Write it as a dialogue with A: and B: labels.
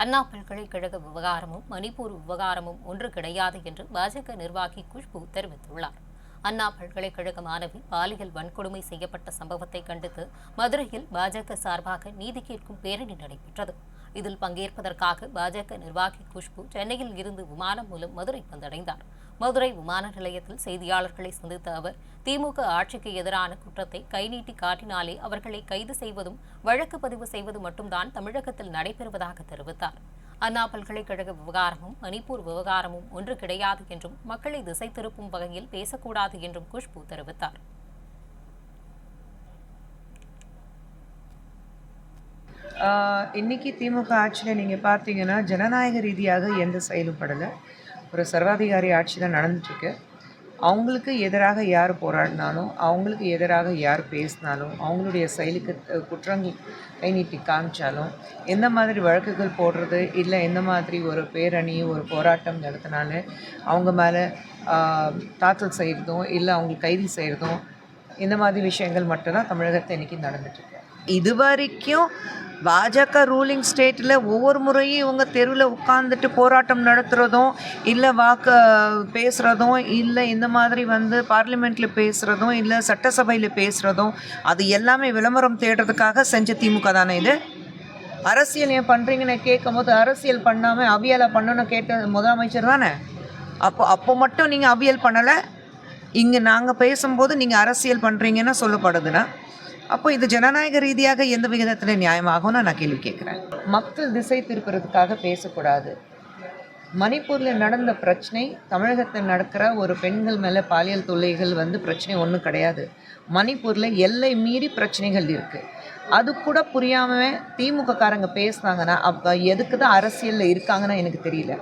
A: அண்ணா பல்கலைக்கழக விவகாரமும் மணிப்பூர் விவகாரமும் ஒன்று கிடையாது என்று பாஜக நிர்வாகி குஷ்பு தெரிவித்துள்ளார். அண்ணா பல்கலைக்கழக மாணவி பாலியல் வன்கொடுமை செய்யப்பட்ட சம்பவத்தை கண்டித்து மதுரையில் பாஜக சார்பாக நீதி கேட்கும் பேரணி நடைபெற்றது. இதில் பங்கேற்பதற்காக பாஜக நிர்வாகி குஷ்பு சென்னையில் இருந்து விமானம் மூலம் மதுரை வந்தடைந்தார். மதுரை விமான நிலையத்தில் செய்தியாளர்களை சந்தித்த அவர் திமுக ஆட்சிக்கு எதிரான குற்றத்தை கைநீட்டி காட்டினாலே அவர்களை கைது செய்வதும் வழக்கு பதிவு செய்வது மட்டும்தான் தமிழகத்தில் நடைபெறுவதாக தெரிவித்தார். அண்ணா பல்கலைக்கழக விவகாரமும் மணிப்பூர் விவகாரமும் ஒன்று கிடையாது என்றும் மக்களை திசை திருப்பும் வகையில் பேசக்கூடாது என்றும் குஷ்பு தெரிவித்தார்.
B: இன்றைக்கி திமுக ஆட்சியில் நீங்கள் பார்த்தீங்கன்னா ஜனநாயக ரீதியாக எந்த செயலும் படலை. ஒரு சர்வாதிகாரி ஆட்சி தான் நடந்துட்டுருக்கு. அவங்களுக்கு எதிராக யார் போராடினாலும் அவங்களுக்கு எதிராக யார் பேசினாலும் அவங்களுடைய செயலுக்கு குற்றங்கள் கை நீட்டி காமிச்சாலும் எந்த மாதிரி வழக்குகள் போடுறது இல்லை எந்த மாதிரி ஒரு பேரணி ஒரு போராட்டம் நடத்தினாலும் அவங்க மேலே தாக்கல் செய்கிறதும் இல்லை அவங்களுக்கு கைது செய்கிறதும் இந்த மாதிரி விஷயங்கள் மட்டும்தான் தமிழகத்தை இன்றைக்கி நடந்துட்டுருக்கு. இது வரைக்கும் பாஜக ரூலிங் ஸ்டேட்டில் ஒவ்வொரு முறையும் இவங்க தெருவில் உட்காந்துட்டு போராட்டம் நடத்துகிறதும் இல்லை வாக்கு பேசுகிறதும் இல்லை இந்த மாதிரி வந்து பார்லிமெண்ட்டில் பேசுகிறதும் இல்லை சட்டசபையில் பேசுகிறதும் அது எல்லாமே விளம்பரம் தேடுறதுக்காக செஞ்ச திமுக தானே இது? அரசியல் ஏன் பண்ணுறீங்கன்னு கேட்கும் போது அரசியல் பண்ணாமல் அவியலை பண்ணணும்னு கேட்ட முதலமைச்சர் தானே? அப்போ அப்போ மட்டும் நீங்கள் அவியல் பண்ணலை? இங்கே நாங்கள் பேசும்போது நீங்கள் அரசியல் பண்ணுறீங்கன்னு சொல்லப்படுதுன்னா அப்போ இது ஜனநாயக ரீதியாக எந்த விகிதத்தில் நியாயமாகும்னு நான் கேள்வி கேட்குறேன். மக்கள் திசை திருப்புறதுக்காக பேசக்கூடாது. மணிப்பூரில் நடந்த பிரச்சனை தமிழகத்தில் நடக்கிற ஒரு பெண்கள் மேலே பாலியல் தொல்லைகள் வந்து பிரச்சனை ஒன்றும் கிடையாது. மணிப்பூரில் எல்லை மீறி பிரச்சனைகள் இருக்குது அது கூட புரியாமல் திமுக காரங்க பேசுனாங்கன்னா அப்போ எதுக்கு தான் அரசியலில் இருக்காங்கன்னா எனக்கு தெரியல.